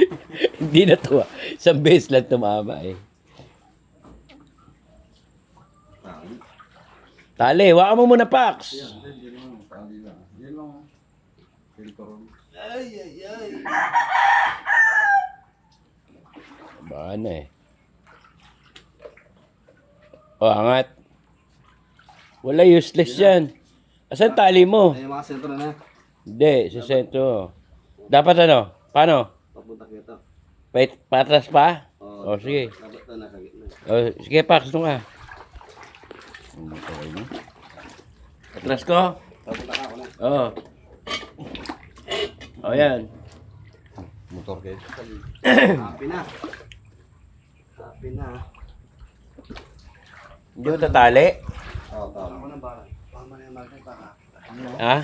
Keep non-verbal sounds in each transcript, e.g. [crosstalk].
[laughs] Hindi na to. Isang beses lang tumama eh. Tali. Waka mo muna, Pax. Ay, ay, ay. Baka na eh. O, angat. Wala useless yan. Asan tali mo? Ay, mga sentro na. Hindi, sa sentro. Dapat ano? Paano? Papunta kita. Wait, patras pa? Oo. O, sige. Dapat na nasa gitna. O, sige, Pax, doon ka. Patras ko? Papunta ka ako na. Oo. O, yan. Motor kayo. Happy na. Happy na. Hindi mo tatali? Oo, Ako tama. na ba? Pama na yung magnet para. Ha?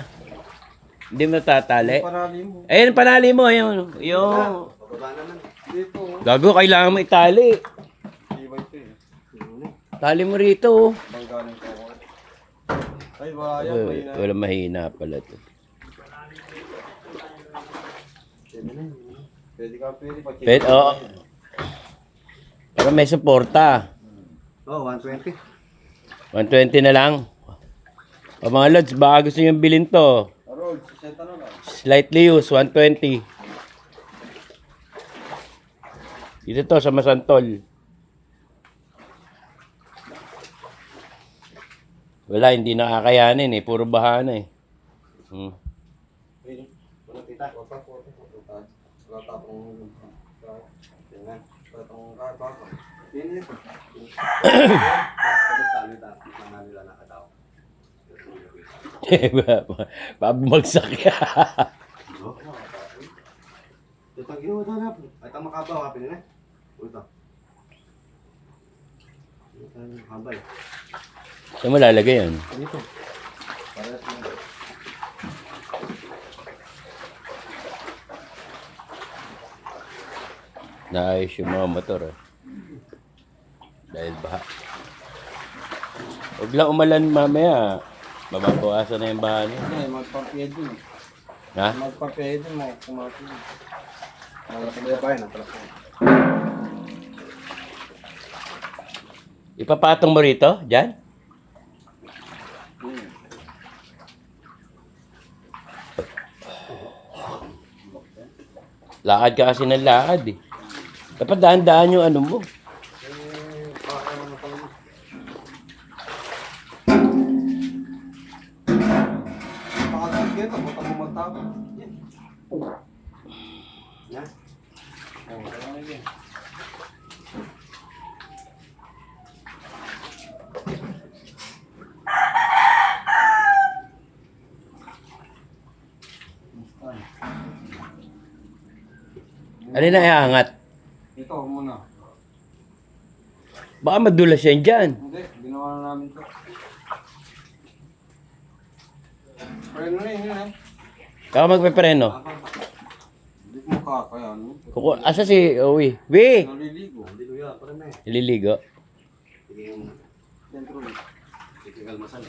Hindi mo tatali? Parali mo. Ayun, panali mo. Yung, yung... Bababa naman. Dito. Gago, kailangan mo itali. Tibay ito eh. Tali mo rito. oh. Banggaling ko. Ay, wala yan. Wala, May na. wala mahina pala to. Pwede ka, pwede pa. Pwede, oo. Pero may suporta. Oh, 120. 120 na lang. O mga lods, baka gusto nyo bilhin to. Slightly used, 120. Dito to sa Masantol. Wala, hindi nakakayanin eh. Puro bahana eh. Hmm. [coughs] [coughs] Pwede. Wala kita. Wala pa po. Wala tapong... Tingnan. Wala tapong karpa. Yan yun. Tapos sa amin, tapos na nila nakataw. [laughs] Pabumagsak ka. Ang na po. Ay, tama ka ba? Kapin na. Ang habal. Saan mo lalagay yan? Dito. Parehas na. Naayos yung mga motor eh. Dahil baha. Huwag lang umalan mamaya. Mababawasan na yung baha niya. Hindi, magpapiyed dun. Ha? Mga kumati. Wala sa bayan. Ang talas na. Ipapatong mo rito? Diyan? Lakad ka kasi ng lakad eh. Dapat daan-daan yung ano mo. Pakagigit, abot ang magtapos. Yan. Oo, kaya nga yun. Ano na iangat? Ito muna. Baka madulas yan dyan. Hindi, ginawa na namin to. Preno na yun, yun eh. Baka magpepreno. Hindi mo kakaya? Kuku asa si Owi? Wi! Naliligo. Ko yan. Parang may. Ililigo. Sige yung Dentro. sige kalmasan.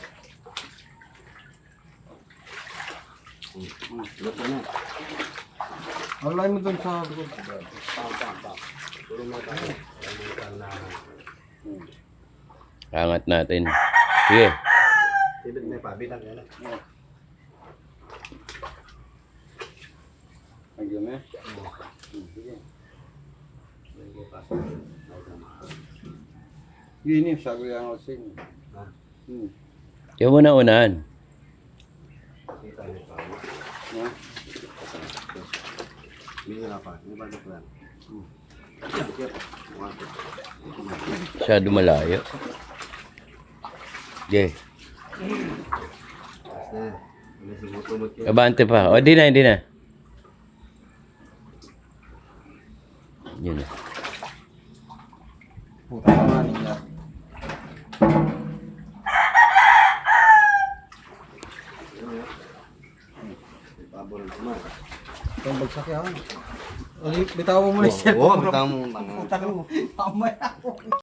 Hmm. Luto na. Alay mo dun sa likod. Pam, pam. Puro mo tayo. Alam mo na. Angat natin. Sige. Tibid may pabilang yan. Nagyan eh. Sige. Sige, pasok. Ay, tama. Yun yung sabi ang osing. Ha? Hmm. Yung muna unahan. Kita niyo pa. Ha? Hindi na pa. Hindi ba ito yan? Dikit. Mga- Masyado malayo. Yun. Abante pa. O, di na, hindi na. Yun na. Puta ka nga nila. Pabor ng kumain. Itong bagsak yan. Ali, bitawan mo na yung Oo, cellphone. bitaw mo. Puta mo. Mamaya ako.